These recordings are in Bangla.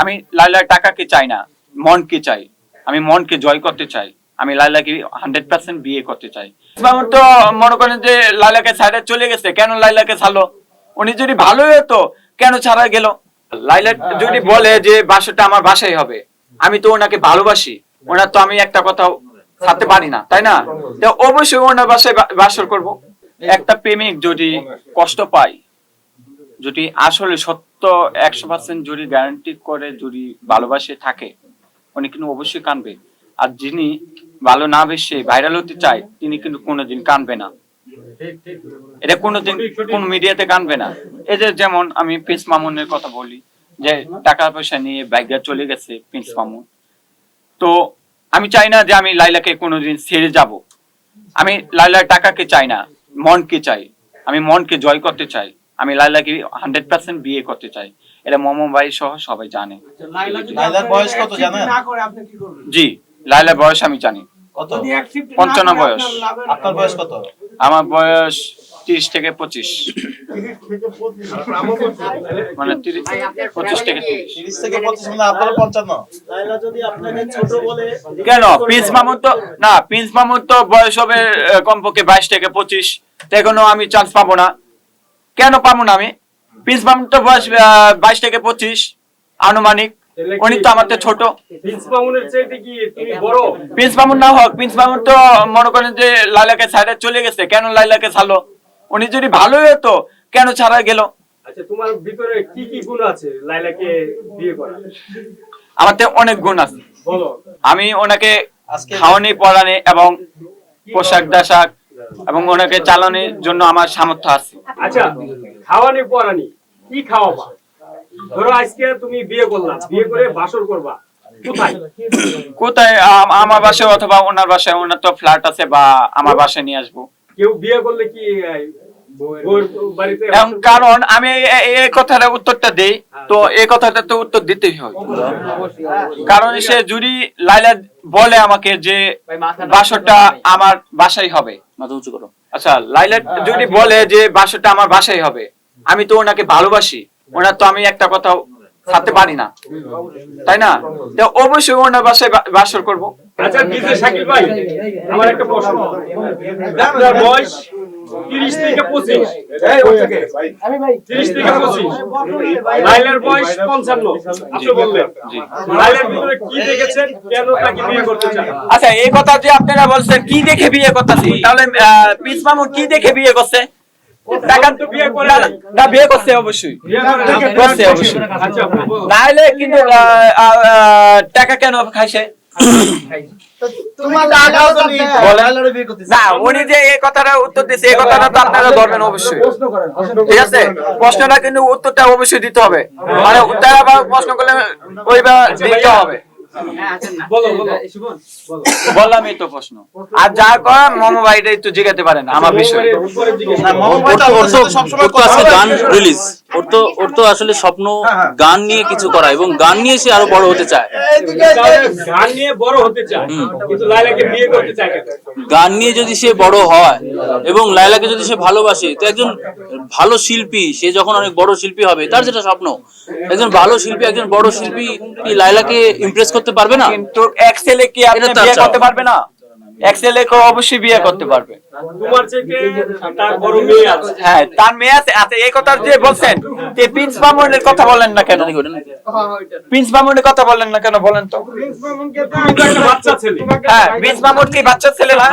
আমি লাইলার টাকাকে চাই না, মনকে চাই। আমি মনকে জয় করতে চাই। আমি লাইলাকে হান্ড্রেড পার্সেন্ট বিয়ে করতে চাই। তো মনে করেন যে লাইলাকে ছাড়ে চলে গেছে, কেন লাইলাকে ছাড়লো? উনি যদি ভালোই হতো, কেন ছাড়া গেল? লাইলা যদি বলে যে বাসাটা আমার বাসাই হবে, আমি তো ওনাকে ভালোবাসি। ওনার তো আমি একটা কথা ছাড়তে পারি না, তাই না? অবশ্যই ওনার বাসায় বাসর করব। একটা প্রেমিক যদি কষ্ট পায়, যদি আসলে সত্য একশো পার্সেন্ট যদি গ্যারান্টি করে যদি ভালোবাসে থাকে, উনি কিন্তু অবশ্যই কানবে। আর যিনি ভালো না বেসে ভাইরাল হতে চায়, তিনি কিন্তু কোনোদিন কানবে না। এটা কোনোদিন কোন মিডিয়াতে কানবে না। এই যে যেমন আমি প্রিন্স মামুনের কথা বলি, যে টাকা পয়সা নিয়ে বাইকটা চলে গেছে প্রিন্স মামুন তো আমি চাই না যে আমি লাইলাকে কোনোদিন ছেড়ে যাব। আমি লাইলার টাকাকে চাই না, মনকে চাই। আমি মনকে জয় করতে চাই। আমি লাইলাকে হান্ড্রেড পার্সেন্ট বিয়ে করতে চাই। এটা মোমো ভাই সহ সবাই জানে। বয়স কত জানেন? জি লাইলার বয়স আমি জানি। পঞ্চান্ন বয়স। আপনার বয়স কত? আমার বয়স তিরিশ থেকে পঁচিশ। মানে পঁচিশ থেকে তিরিশ। তিরিশ থেকে পঁচিশ মানে আপনার পঞ্চান্ন। লাইলা যদি আপনাকে ছোট বলে কেন? প্রিন্স মামুন তো না প্রিন্স মামুন তো বয়স হবে কমপক্ষে বাইশ থেকে পঁচিশ। তো এখনও আমি চান্স পাবো না। কেন পাবো না আমি? প্রিন্স মামুন তো বয়স বাইশ থেকে পঁচিশ আনুমানিক। উনি তো আমার তো ছোট। প্রিন্স মামুন না হোক প্রিন্স মামুন তো মনে করেন যে লাইলাকে ছাড়ে চলে গেছে। কেন লাইলাকে ছাড়লো? উনি যদি ভালোই হতো কেন ছাড়া গেল? আচ্ছা তোমার ভিতরে কি কি গুণ আছে লাইলাকে বিয়ে করা আমার তো অনেক গুণ আছে। বলো। আমি ওনাকে খাওয়ানি পড়ানি এবং পোশাক দাশাক এবং ওনাকে চালানোর জন্য আমার সামর্থ্য আছে। আচ্ছা খাওয়ানি পরানি কি খাওয়াবা? ধরো আজকে তুমি বিয়ে করলা বিয়ে করে বাসর করবা কোথায়? কোথায়? আমার বাসায় অথবা ওনার বাসায় ওনার তো ফ্ল্যাট আছে বা আমার বাসায় নিয়ে আসব। কেউ বিয়ে করলে কি কারণ আমি এই কথাটা উত্তরটা দেই তো এই কথাটা তো উত্তর দিতেই হয়। কারণ সে যদি লাইলা বলে আমাকে যে বাসরটা আমার বাসাই হবে। আচ্ছা লাইলা যদি বলে যে বাসরটা আমার বাসাই হবে আমি তো ওনাকে ভালোবাসি ওনার তো আমি একটা কথা ছাড়তে পারি না। তাই না? তো অবশ্যই ওনার বাসায় বাসর করব। আচ্ছা বিজয় শাকিল ভাই আমার একটা প্রশ্ন। বয়স থেকে থেকে। বয়স আপনি বললেন। ভিতরে কি দেখেছেন? কেন তাকে বিয়ে করতে চান? আচ্ছা এই কথা যে আপনারা বলছেন কি দেখে বিয়ে করতেছি? তাহলে পিস মামুন কি দেখে বিয়ে করছে? বিয়ে অবশ্যই। অবশ্যই। আচ্ছা কিন্তু টাকা কেন খাইছে? না উনি যে এই কথাটা উত্তর দিচ্ছে এই কথাটা তো আপনারা ধরবেন অবশ্যই। ঠিক আছে? প্রশ্নটা কিন্তু উত্তরটা অবশ্যই দিতে হবে। মানে তারা আবার প্রশ্ন করলে ওইবার দিতে হবে। বললামই তো প্রশ্ন। আর যা করা মোমো ভাইটা একটু জিজ্ঞাতে পারেন আমার বিষয়ে। উপরে- উপরে জিজ্ঞেস না, করো। মোহাম্মদ ভাই তো ওর আপনার তো সাথে সবসময় ওর তো কথা আজকে বলে। গান রিলিজ ওর তো ওর তো আসলে স্বপ্ন গান নিয়ে কিছু করা এবং গান নিয়ে সে আরও বড় হতে চায়। গান নিয়ে বড় হতে চায় কিন্তু লাইলাকে বিয়ে করতে চায় গান নিয়ে যদি সে বড় হয় এবং লাইলাকে যদি সে ভালোবাসে তো একজন ভালো শিল্পী সে যখন অনেক বড় শিল্পী হবে তার যেটা স্বপ্ন একজন ভালো শিল্পী একজন বড় শিল্পী কি লাইলাকে ইমপ্রেস করতে পারবে না? কিন্তু এক্সেলে কি আপনি বিয়ে আচ্ছা। করতে পারবে না? এক্সেলে কো অবশ্যই বিয়ে করতে পারবে। তোমার চাইতে তার বড় মেয়ে আছে। হ্যাঁ তার মেয়ে আছে। আচ্ছা এই কথা যে বলছেন যে প্রিন্স মামুনের কথা বলেন না কেন? প্রিন্স মামুনের কথা বলেন না কেন বলেন তো? তুমি তো একটা বাচ্চা ছেলে। হ্যাঁ প্রিন্স মামুন কি বাচ্চা ছেলে না?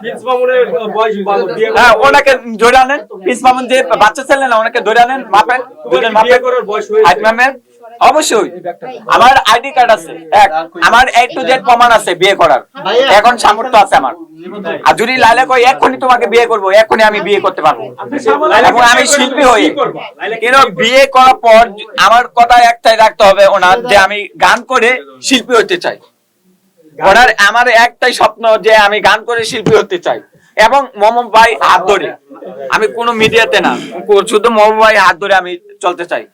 প্রিন্স মামুনের বয়স বিয়ে হ্যাঁ ওনাকে ধরে আনেন। প্রিন্স মামুন যে বাচ্চা ছেলে না ওনাকে ধরে আনেন মাপেন দুজন মাপেন করার বয়স হয়েছে। হাইট মাপেন অবশ্যই। আমার আইডি কার্ড আছে এক। আমার এ টু জেড প্রমাণ আছে বিয়ে করার। এখন সামর্থ্য আছে আমার। আর যদি লাইলা কই এক্ষুনি তোমাকে বিয়ে করব এক্ষুনি আমি বিয়ে করতে পারব। এবং আমি শিল্পী হই? কিন্তু বিয়ে করার পর আমার কথা একটাই রাখতে হবে ওনার যে আমি গান করে শিল্পী হতে চাই। ওনার আমার একটাই স্বপ্ন যে আমি গান করে শিল্পী হতে চাই। এবং মম ভাই হাত ধরে। আমি কোনো মিডিয়াতে না শুধু মম ভাই হাত ধরে আমি চলতে চাই।